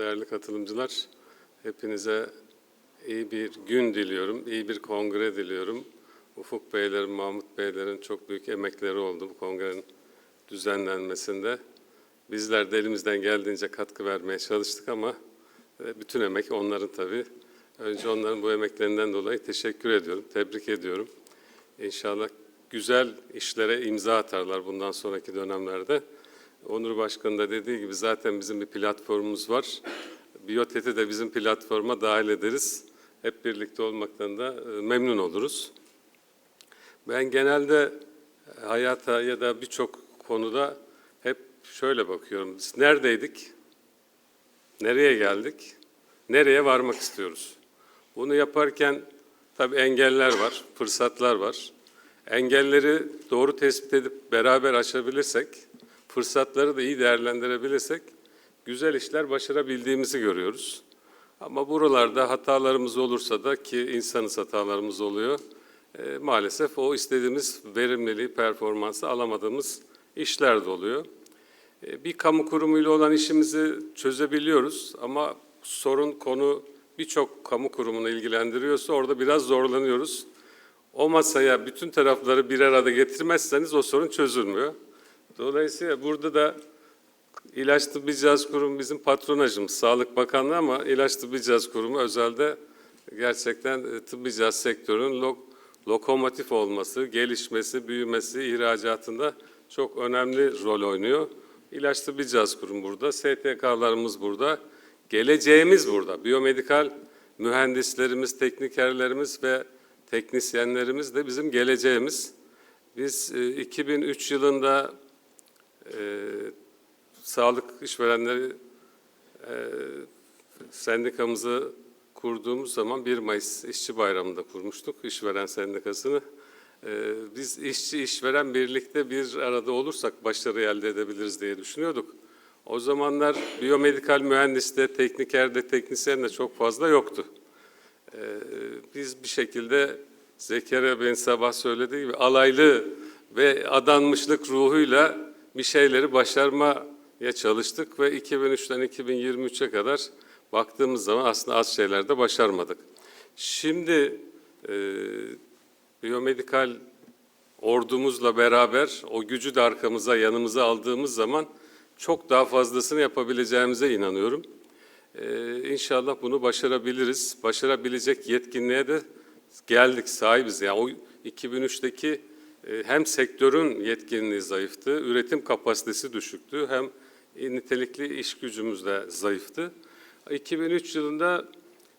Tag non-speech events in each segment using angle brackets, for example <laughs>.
değerli katılımcılar. Hepinize iyi bir gün diliyorum, iyi bir kongre diliyorum. Ufuk Beylerin, Mahmut Beylerin çok büyük emekleri oldu bu kongrenin düzenlenmesinde. Bizler de elimizden geldiğince katkı vermeye çalıştık ama e, bütün emek onların tabii. Önce onların bu emeklerinden dolayı teşekkür ediyorum, tebrik ediyorum. İnşallah güzel işlere imza atarlar bundan sonraki dönemlerde. Onur Başkan da dediği gibi zaten bizim bir platformumuz var. Biyotet'i de bizim platforma dahil ederiz. Hep birlikte olmaktan da e, memnun oluruz. Ben genelde e, hayata ya da birçok konuda hep şöyle bakıyorum. Biz neredeydik? Nereye geldik? Nereye varmak istiyoruz? Bunu yaparken tabii engeller var, fırsatlar var. Engelleri doğru tespit edip beraber aşabilirsek, fırsatları da iyi değerlendirebilirsek güzel işler başarabildiğimizi görüyoruz. Ama buralarda hatalarımız olursa da ki insanız hatalarımız oluyor. e, maalesef o istediğimiz verimliliği, performansı alamadığımız işler de oluyor. E, Bir kamu kurumuyla olan işimizi çözebiliyoruz ama sorun konu birçok kamu kurumunu ilgilendiriyorsa orada biraz zorlanıyoruz. O masaya bütün tarafları bir arada getirmezseniz o sorun çözülmüyor. Dolayısıyla burada da İlaç Tıbbi Cihaz Kurumu bizim patronajımız, Sağlık Bakanlığı ama İlaç Tıbbi Cihaz Kurumu özelde gerçekten e, tıbbi cihaz sektörünün lok- lokomotif olması, gelişmesi, büyümesi, ihracatında çok önemli rol oynuyor. İlaç Tıbbi Cihaz Kurumu burada, STK'larımız burada, geleceğimiz burada. Biyomedikal mühendislerimiz, teknikerlerimiz ve teknisyenlerimiz de bizim geleceğimiz. Biz e, 2003 yılında e, sağlık işverenleri e, sendikamızı kurduğumuz zaman 1 Mayıs İşçi Bayramı'nda kurmuştuk işveren sendikasını. E, biz işçi işveren birlikte bir arada olursak başarı elde edebiliriz diye düşünüyorduk. O zamanlar biyomedikal mühendiste, teknikerde, teknisyen de çok fazla yoktu. Ee, biz bir şekilde Zekeriya Bey'in sabah söylediği gibi alaylı ve adanmışlık ruhuyla bir şeyleri başarmaya çalıştık ve 2003'ten 2023'e kadar baktığımız zaman aslında az şeyler de başarmadık. Şimdi e, biyomedikal ordumuzla beraber o gücü de arkamıza, yanımıza aldığımız zaman çok daha fazlasını yapabileceğimize inanıyorum. Ee, inşallah bunu başarabiliriz. Başarabilecek yetkinliğe de geldik, sahibiz. Yani o 2003'teki e, hem sektörün yetkinliği zayıftı, üretim kapasitesi düşüktü, hem nitelikli iş gücümüz de zayıftı. 2003 yılında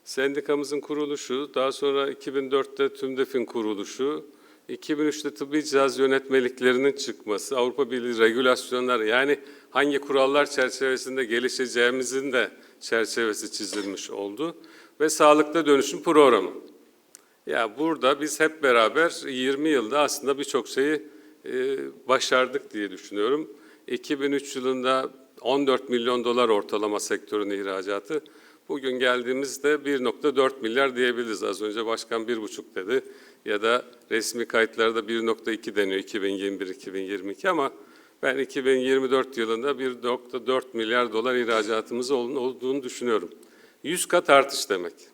sendikamızın kuruluşu, daha sonra 2004'te TÜMDEF'in kuruluşu, 2003'te tıbbi cihaz yönetmeliklerinin çıkması, Avrupa Birliği regülasyonları yani hangi kurallar çerçevesinde gelişeceğimizin de çerçevesi çizilmiş oldu ve sağlıkta dönüşüm programı. Ya burada biz hep beraber 20 yılda aslında birçok şeyi e, başardık diye düşünüyorum. 2003 yılında 14 milyon dolar ortalama sektörün ihracatı. Bugün geldiğimizde 1.4 milyar diyebiliriz. Az önce başkan 1.5 dedi ya da resmi kayıtlarda 1.2 deniyor 2021-2022 ama ben 2024 yılında 1.4 milyar dolar ihracatımız ol- olduğunu düşünüyorum. 100 kat artış demek.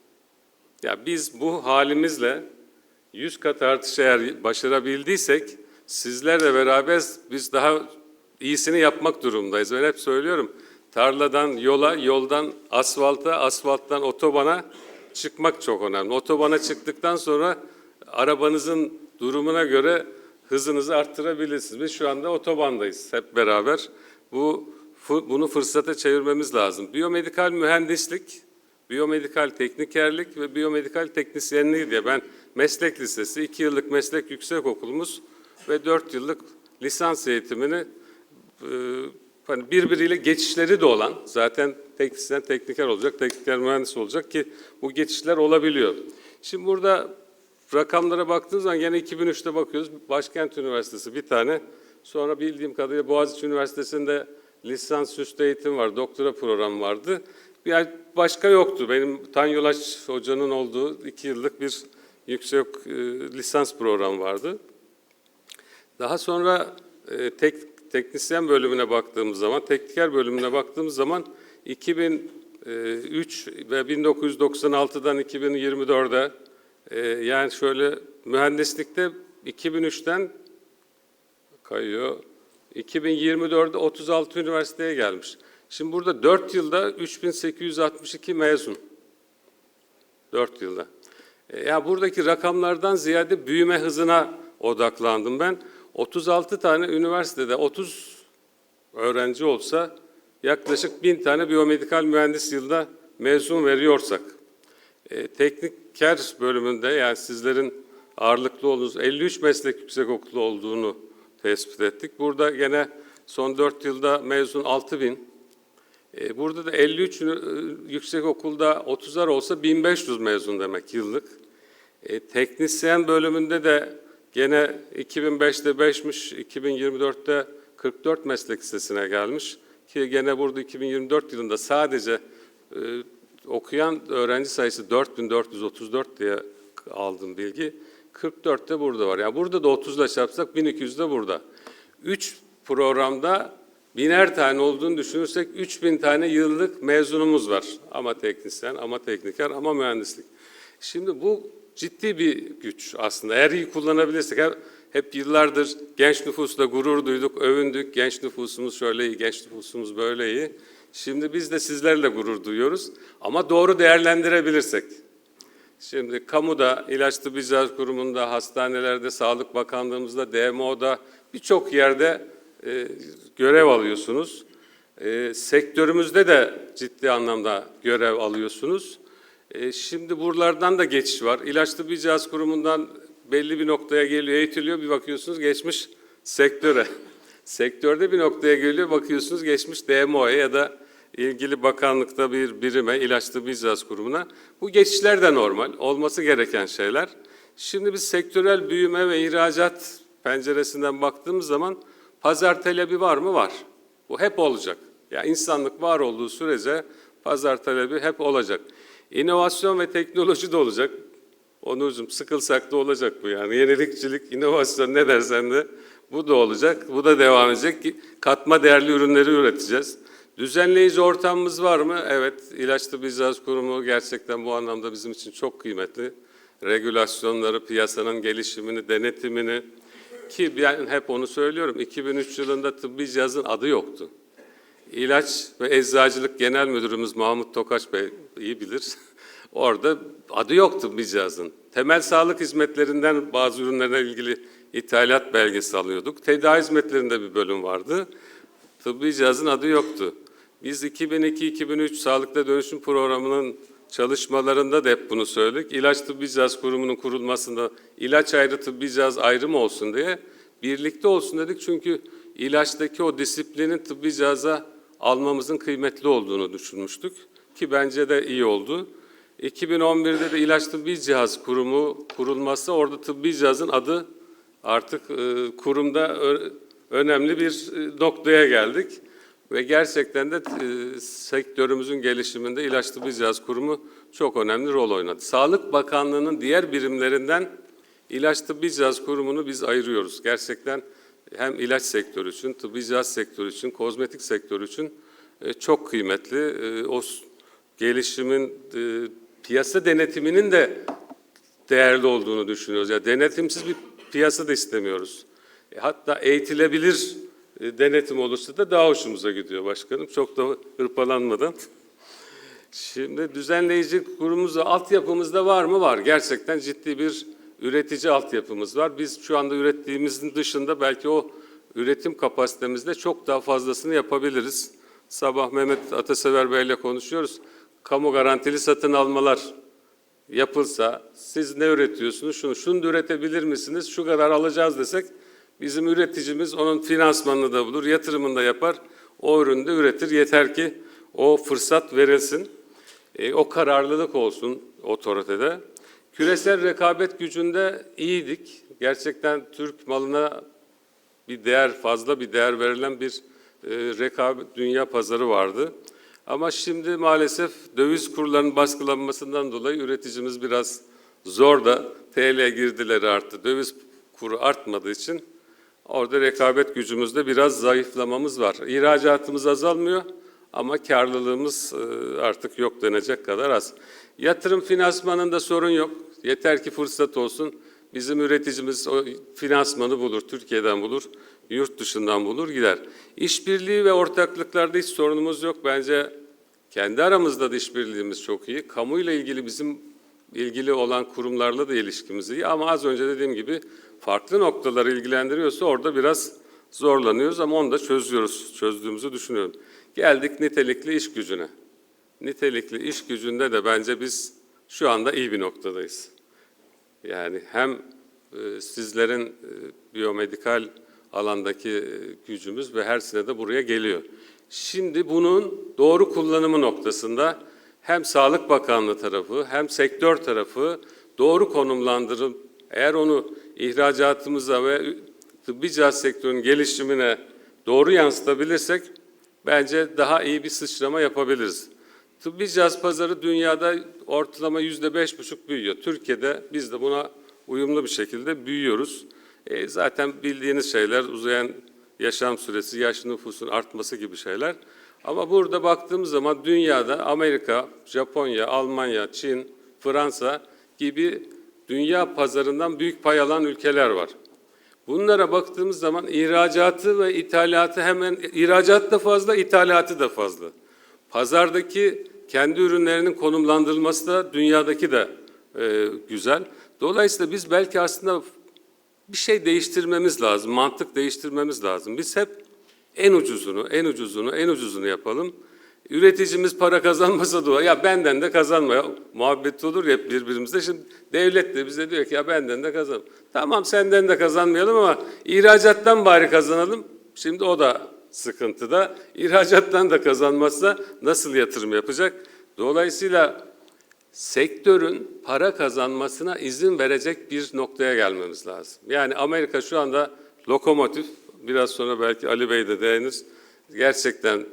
Ya biz bu halimizle 100 kat artış eğer başarabildiysek sizlerle beraber biz daha iyisini yapmak durumundayız. Ben hep söylüyorum tarladan yola, yoldan asfalta, asfalttan otobana çıkmak çok önemli. Otobana çıktıktan sonra arabanızın durumuna göre hızınızı arttırabilirsiniz. Biz şu anda otobandayız hep beraber. Bu bunu fırsata çevirmemiz lazım. Biyomedikal mühendislik, biyomedikal teknikerlik ve biyomedikal teknisyenliği diye ben meslek lisesi, iki yıllık meslek yüksekokulumuz ve dört yıllık lisans eğitimini e, hani birbiriyle geçişleri de olan zaten teknisyen tekniker olacak, tekniker mühendis olacak ki bu geçişler olabiliyor. Şimdi burada rakamlara baktığımız zaman gene 2003'te bakıyoruz. Başkent Üniversitesi bir tane. Sonra bildiğim kadarıyla Boğaziçi Üniversitesi'nde lisans üstü eğitim var, doktora programı vardı. Yani başka yoktu. Benim Tanyolaş Hoca'nın olduğu iki yıllık bir yüksek e, lisans programı vardı. Daha sonra e, tek, teknisyen bölümüne baktığımız zaman, tekniker bölümüne baktığımız zaman 2000 3 ve 1996'dan 2024'e e, yani şöyle mühendislikte 2003'ten kayıyor. 2024'de 36 üniversiteye gelmiş. Şimdi burada 4 yılda 3862 mezun. 4 yılda. E, ya buradaki rakamlardan ziyade büyüme hızına odaklandım ben. 36 tane üniversitede 30 öğrenci olsa yaklaşık 1000 tane biyomedikal mühendis yılda mezun veriyorsak, e, tekniker bölümünde yani sizlerin ağırlıklı olduğunuz 53 meslek yüksekokulu olduğunu tespit ettik. Burada gene son 4 yılda mezun 6000. E, burada da 53 ünü- yüksekokulda 30'ar olsa 1500 mezun demek yıllık. E, teknisyen bölümünde de gene 2005'te 5'miş, 2024'te 44 meslek listesine gelmiş. Ki gene burada 2024 yılında sadece e, okuyan öğrenci sayısı 4434 diye aldım bilgi. 44 de burada var. Yani burada da 30 ile çarpsak 1200 de burada. 3 programda biner tane olduğunu düşünürsek 3000 tane yıllık mezunumuz var. Ama teknisyen, ama tekniker, ama mühendislik. Şimdi bu ciddi bir güç aslında. Eğer iyi kullanabilirsek, hep, yıllardır genç nüfusla gurur duyduk, övündük. Genç nüfusumuz şöyle iyi, genç nüfusumuz böyle iyi. Şimdi biz de sizlerle gurur duyuyoruz. Ama doğru değerlendirebilirsek. Şimdi kamuda, ilaç tıbbi kurumunda, hastanelerde, Sağlık Bakanlığımızda, DMO'da birçok yerde e, görev alıyorsunuz. E, sektörümüzde de ciddi anlamda görev alıyorsunuz. E, şimdi buralardan da geçiş var. İlaç tıbbi cihaz kurumundan belli bir noktaya geliyor, eğitiliyor. Bir bakıyorsunuz geçmiş sektöre. <laughs> Sektörde bir noktaya geliyor, bakıyorsunuz geçmiş DMO'ya ya da ilgili bakanlıkta bir birime, ilaç tıbbi cihaz kurumuna. Bu geçişler de normal, olması gereken şeyler. Şimdi biz sektörel büyüme ve ihracat penceresinden baktığımız zaman pazar talebi var mı? Var. Bu hep olacak. Ya insanlık var olduğu sürece pazar talebi hep olacak. İnovasyon ve teknoloji de olacak. Onurcuğum sıkılsak da olacak bu yani. Yenilikçilik, inovasyon ne dersen de bu da olacak. Bu da devam edecek. ki Katma değerli ürünleri üreteceğiz. Düzenleyici ortamımız var mı? Evet. İlaç Tıbbi Kurumu gerçekten bu anlamda bizim için çok kıymetli. Regülasyonları, piyasanın gelişimini, denetimini ki ben hep onu söylüyorum. 2003 yılında tıbbi cihazın adı yoktu. İlaç ve Eczacılık Genel Müdürümüz Mahmut Tokaç Bey iyi bilir. <laughs> Orada adı yoktu bir cihazın. Temel sağlık hizmetlerinden bazı ürünlerle ilgili ithalat belgesi alıyorduk. Tedavi hizmetlerinde bir bölüm vardı. Tıbbi cihazın adı yoktu. Biz 2002-2003 Sağlıkta Dönüşüm Programı'nın çalışmalarında da hep bunu söyledik. İlaç Tıbbi Cihaz Kurumu'nun kurulmasında ilaç ayrı tıbbi cihaz ayrı mı olsun diye birlikte olsun dedik. Çünkü ilaçtaki o disiplinin tıbbi cihaza almamızın kıymetli olduğunu düşünmüştük. Ki bence de iyi oldu. 2011'de de İlaç Tıbbi Cihaz Kurumu kurulması orada tıbbi cihazın adı artık e, kurumda önemli bir e, noktaya geldik. Ve gerçekten de e, sektörümüzün gelişiminde İlaç Tıbbi Cihaz Kurumu çok önemli rol oynadı. Sağlık Bakanlığı'nın diğer birimlerinden İlaç Tıbbi Cihaz Kurumu'nu biz ayırıyoruz. Gerçekten hem ilaç sektörü için, tıbbi cihaz sektörü için, kozmetik sektörü için e, çok kıymetli. E, O gelişimin, e, piyasa denetiminin de değerli olduğunu düşünüyoruz. Ya denetimsiz bir piyasa da istemiyoruz. E, Hatta eğitilebilir denetim olursa da daha hoşumuza gidiyor başkanım. Çok da hırpalanmadan. Şimdi düzenleyici kurumumuzda, altyapımızda var mı? Var. Gerçekten ciddi bir üretici altyapımız var. Biz şu anda ürettiğimizin dışında belki o üretim kapasitemizde çok daha fazlasını yapabiliriz. Sabah Mehmet Atasever Bey ile konuşuyoruz. Kamu garantili satın almalar yapılsa, siz ne üretiyorsunuz? Şunu, şunu da üretebilir misiniz? Şu kadar alacağız desek, bizim üreticimiz onun finansmanını da bulur, yatırımını da yapar, o ürünü de üretir. Yeter ki o fırsat verilsin, e, o kararlılık olsun otoritede. Küresel rekabet gücünde iyiydik. Gerçekten Türk malına bir değer, fazla bir değer verilen bir e, rekabet dünya pazarı vardı. Ama şimdi maalesef döviz kurlarının baskılanmasından dolayı üreticimiz biraz zor da TL girdileri arttı. Döviz kuru artmadığı için orada rekabet gücümüzde biraz zayıflamamız var. İhracatımız azalmıyor Ama karlılığımız e, artık yok denecek kadar az. Yatırım finansmanında sorun yok. Yeter ki fırsat olsun. Bizim üreticimiz o finansmanı bulur, Türkiye'den bulur, yurt dışından bulur, gider. İşbirliği ve ortaklıklarda hiç sorunumuz yok. Bence kendi aramızda da işbirliğimiz çok iyi. Kamuyla ilgili bizim ilgili olan kurumlarla da ilişkimiz iyi. Ama az önce dediğim gibi farklı noktaları ilgilendiriyorsa orada biraz zorlanıyoruz ama onu da çözüyoruz, çözdüğümüzü düşünüyorum. Geldik nitelikli iş gücüne. Nitelikli iş gücünde de bence biz şu anda iyi bir noktadayız. Yani hem e, sizlerin e, biyomedikal alandaki e, gücümüz ve her sene de buraya geliyor. Şimdi bunun doğru kullanımı noktasında hem Sağlık Bakanlığı tarafı hem sektör tarafı doğru konumlandırıp eğer onu ihracatımıza ve tıbbi cihaz sektörünün gelişimine doğru yansıtabilirsek bence daha iyi bir sıçrama yapabiliriz. Tıbbi cihaz pazarı dünyada ortalama yüzde beş buçuk büyüyor. Türkiye'de biz de buna uyumlu bir şekilde büyüyoruz. E, zaten bildiğiniz şeyler uzayan yaşam süresi, yaş nüfusun artması gibi şeyler. Ama burada baktığımız zaman dünyada Amerika, Japonya, Almanya, Çin, Fransa gibi dünya pazarından büyük pay alan ülkeler var. Bunlara baktığımız zaman ihracatı ve ithalatı hemen ihracat da fazla, ithalatı da fazla. Pazardaki kendi ürünlerinin konumlandırılması da dünyadaki de e, güzel. Dolayısıyla biz belki aslında bir şey değiştirmemiz lazım, mantık değiştirmemiz lazım. Biz hep en ucuzunu, en ucuzunu, en ucuzunu yapalım. Üreticimiz para kazanmasa da ya benden de kazanma ya. Muhabbet olur ya birbirimizde. Şimdi devlet de bize diyor ki ya benden de kazan. Tamam senden de kazanmayalım ama ihracattan bari kazanalım. Şimdi o da sıkıntıda. İhracattan da kazanmazsa nasıl yatırım yapacak? Dolayısıyla sektörün para kazanmasına izin verecek bir noktaya gelmemiz lazım. Yani Amerika şu anda lokomotif, biraz sonra belki Ali Bey de değinir. Gerçekten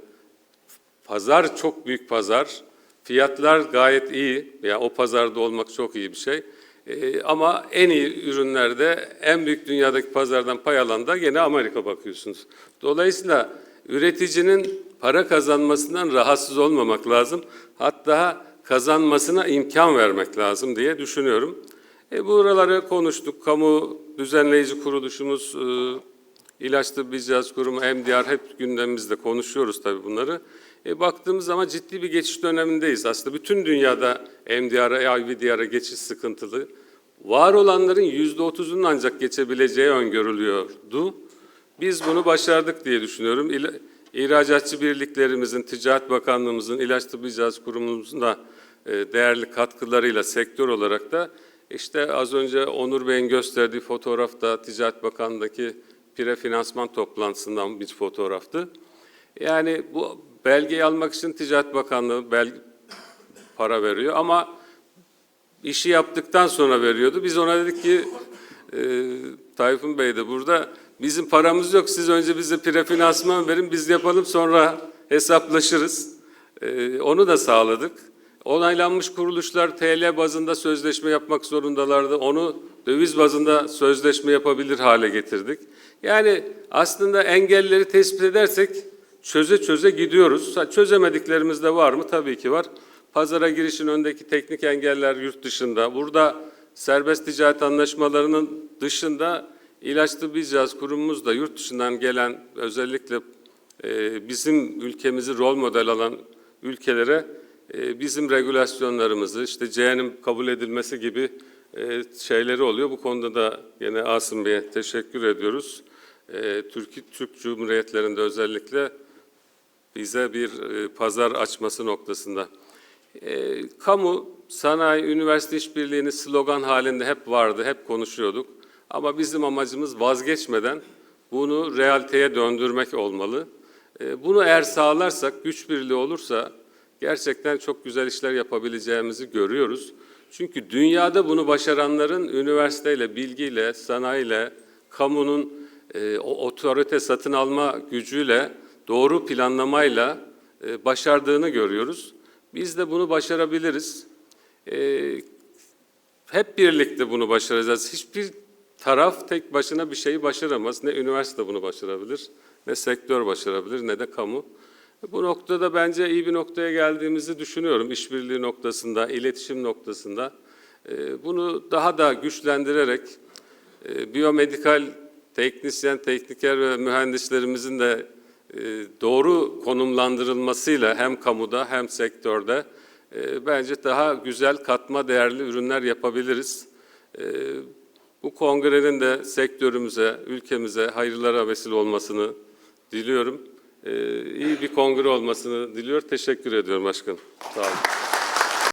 pazar çok büyük pazar. Fiyatlar gayet iyi. Yani o pazarda olmak çok iyi bir şey. Ee, ama en iyi ürünlerde en büyük dünyadaki pazardan pay alan da gene Amerika bakıyorsunuz. Dolayısıyla üreticinin para kazanmasından rahatsız olmamak lazım. Hatta kazanmasına imkan vermek lazım diye düşünüyorum. E, buraları konuştuk. Kamu düzenleyici kuruluşumuz, e, İlaç Tıbbi Kurumu, MDR hep gündemimizde konuşuyoruz tabii bunları. E, baktığımız zaman ciddi bir geçiş dönemindeyiz. Aslında bütün dünyada MDR'a, IVDR'a geçiş sıkıntılı. Var olanların yüzde otuzunun ancak geçebileceği öngörülüyordu. Biz bunu başardık diye düşünüyorum. İla- İhracatçı birliklerimizin, Ticaret Bakanlığımızın, İlaç Tıbbi Cihaz Kurumumuzun da e, değerli katkılarıyla sektör olarak da işte az önce Onur Bey'in gösterdiği fotoğrafta Ticaret Bakanlığı'ndaki pire finansman toplantısından bir fotoğraftı. Yani bu belgeyi almak için Ticaret Bakanlığı bel para veriyor ama işi yaptıktan sonra veriyordu. Biz ona dedik ki e, Tayfun Bey de burada bizim paramız yok. Siz önce bize prefinansman verin biz yapalım sonra hesaplaşırız. E, onu da sağladık. Onaylanmış kuruluşlar TL bazında sözleşme yapmak zorundalardı. Onu döviz bazında sözleşme yapabilir hale getirdik. Yani aslında engelleri tespit edersek çöze çöze gidiyoruz. Çözemediklerimiz de var mı? Tabii ki var. Pazara girişin öndeki teknik engeller yurt dışında. Burada serbest ticaret anlaşmalarının dışında ilaç tıbbi cihaz kurumumuz da yurt dışından gelen özellikle e, bizim ülkemizi rol model alan ülkelere e, bizim regülasyonlarımızı işte CN'in kabul edilmesi gibi e, şeyleri oluyor. Bu konuda da yine Asım Bey'e teşekkür ediyoruz. E, Türk, Türk Cumhuriyetlerinde özellikle bize bir e, pazar açması noktasında. E, kamu, sanayi, üniversite işbirliğini slogan halinde hep vardı, hep konuşuyorduk. Ama bizim amacımız vazgeçmeden bunu realiteye döndürmek olmalı. E, bunu eğer sağlarsak, güç birliği olursa gerçekten çok güzel işler yapabileceğimizi görüyoruz. Çünkü dünyada bunu başaranların üniversiteyle, bilgiyle, sanayiyle, kamunun e, o otorite satın alma gücüyle, doğru planlamayla e, başardığını görüyoruz. Biz de bunu başarabiliriz. E, hep birlikte bunu başaracağız. Hiçbir taraf tek başına bir şeyi başaramaz. Ne üniversite bunu başarabilir, ne sektör başarabilir, ne de kamu. Bu noktada bence iyi bir noktaya geldiğimizi düşünüyorum. İşbirliği noktasında, iletişim noktasında. Ee, Bunu daha da güçlendirerek e, biyomedikal teknisyen, tekniker ve mühendislerimizin de e, doğru konumlandırılmasıyla hem kamuda hem sektörde e, bence daha güzel katma değerli ürünler yapabiliriz. E, Bu kongrenin de sektörümüze, ülkemize hayırlara vesile olmasını diliyorum. E, İyi bir kongre olmasını diliyor. Teşekkür ediyorum başkanım. Sağ olun.